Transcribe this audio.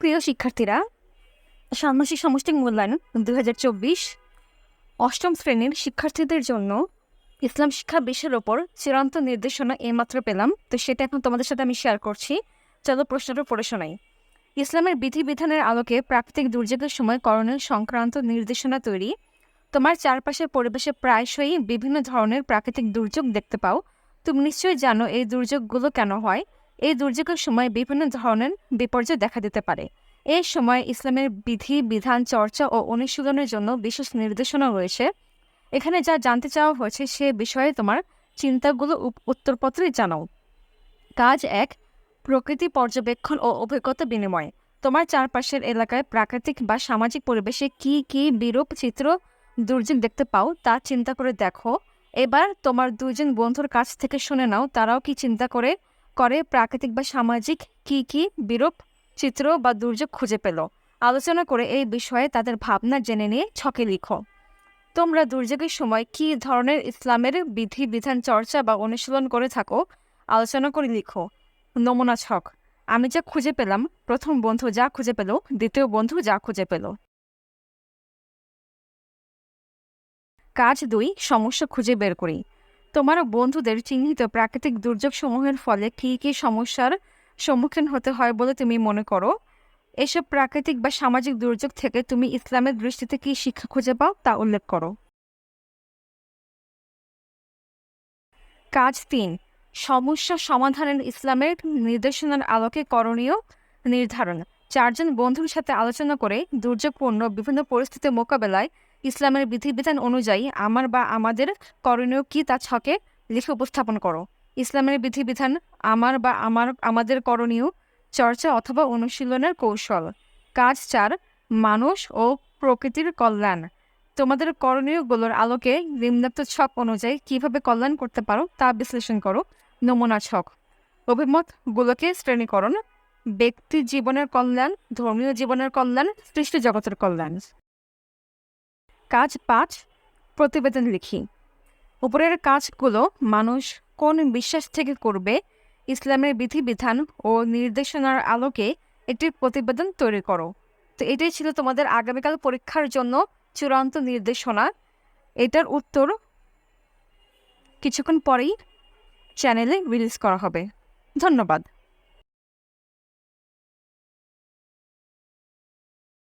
প্রিয় শিক্ষার্থীরা, ষান্মাসিক সমষ্টিক মূল্যায়ন চব্বিশ, অষ্টম শ্রেণির শিক্ষার্থীদের জন্য ইসলাম শিক্ষা বিষয়ের ওপর চূড়ান্ত নির্দেশনা এইমাত্র পেলাম। তো সেটা এখন তোমাদের সাথে আমি শেয়ার করছি। চলো প্রশ্নটা পড়ে শোনাই। ইসলামের বিধিবিধানের আলোকে প্রাকৃতিক দুর্যোগের সময় করণীয় সংক্রান্ত নির্দেশনা তৈরি। তোমার চারপাশের পরিবেশে প্রায়শই বিভিন্ন ধরনের প্রাকৃতিক দুর্যোগ দেখতে পাও। তুমি নিশ্চয়ই জানো এই দুর্যোগগুলো কেন হয়। এই দুর্যোগের সময় বিভিন্ন ধরনের বিপর্যয় দেখা দিতে পারে। এই সময় ইসলামের বিধি, বিধান, চর্চা ও অনুশীলনের জন্য বিশেষ নির্দেশনা রয়েছে। এখানে যা জানতে চাওয়া হয়েছে সে বিষয়ে তোমার চিন্তাগুলো উত্তরপত্রে জানাও। কাজ এক, প্রকৃতি পর্যবেক্ষণ ও অভিজ্ঞতা বিনিময়। তোমার চারপাশের এলাকায় প্রাকৃতিক বা সামাজিক পরিবেশে কি কি বিরূপ চিত্র, দুর্যোগ দেখতে পাও তা চিন্তা করে দেখো। এবার তোমার দুজন বন্ধুর কাছ থেকে শুনে নাও, তারাও কি চিন্তা করে করে প্রাকৃতিক বা সামাজিক কি কি বিরূপ চিত্র বা দুর্যোগ খুঁজে পেল। আলোচনা করে এই বিষয়ে তাদের ভাবনা জেনে নিয়ে ছকে লিখো। তোমরা দুর্যোগের সময় কি ধরনের ইসলামের বিধি, বিধান, চর্চা বা অনুশীলন করে থাকো, আলোচনা করে লিখো। নমুনা ছক। আমি যা খুঁজে পেলাম, প্রথম বন্ধু যা খুঁজে পেল, দ্বিতীয় বন্ধু যা খুঁজে পেল। কাজ দুই, সমস্যা খুঁজে বের করি। তোমার বন্ধুদের চিহ্নিত প্রাকৃতিক দুর্যোগ সমূহের ফলে কী কী সমস্যার সম্মুখীন হতে হয় বলে তুমি মনে করো? এসব প্রাকৃতিক বা সামাজিক দুর্যোগ থেকে তুমি ইসলামের দৃষ্টিতে কী শিক্ষা খুঁজে পাও তা উল্লেখ করো। কাজ তিন, সমস্যা সমাধানের ইসলামের নির্দেশনার আলোকে করণীয় নির্ধারণ। চারজন বন্ধুর সাথে আলোচনা করে দুর্যোগপূর্ণ বিভিন্ন পরিস্থিতি মোকাবেলায় ইসলামের বিধিবিধান অনুযায়ী আমার বা আমাদের করণীয় কি তা ছকে লিখে উপস্থাপন করো। ইসলামের বিধিবিধান আমার বা আমার, আমাদের করণীয় চর্চা অথবা অনুশীলনের কৌশল। কাজ চার, মানুষ ও প্রকৃতির কল্যাণ। তোমাদের করণীয়গুলোর আলোকে নিম্নাক্ত ছক অনুযায়ী কীভাবে কল্যাণ করতে পারো তা বিশ্লেষণ করো। নমুনা ছক। অভিমতগুলোকে শ্রেণীকরণ। ব্যক্তি জীবনের কল্যাণ, ধর্মীয় জীবনের কল্যাণ, সৃষ্টি জগতের কল্যাণ। কাজ পাঁচ প্রতিবেদন লিখি। উপরের কাজগুলো মানুষ কোন বিশ্বাস থেকে করবে, ইসলামের বিধিবিধান ও নির্দেশনার আলোকে একটি প্রতিবেদন তৈরি করো। তো এটাই ছিল তোমাদের আগামীকাল পরীক্ষার জন্য চূড়ান্ত নির্দেশনা। এটার উত্তর কিছুক্ষণ পরেই চ্যানেলে রিলিজ করা হবে। ধন্যবাদ।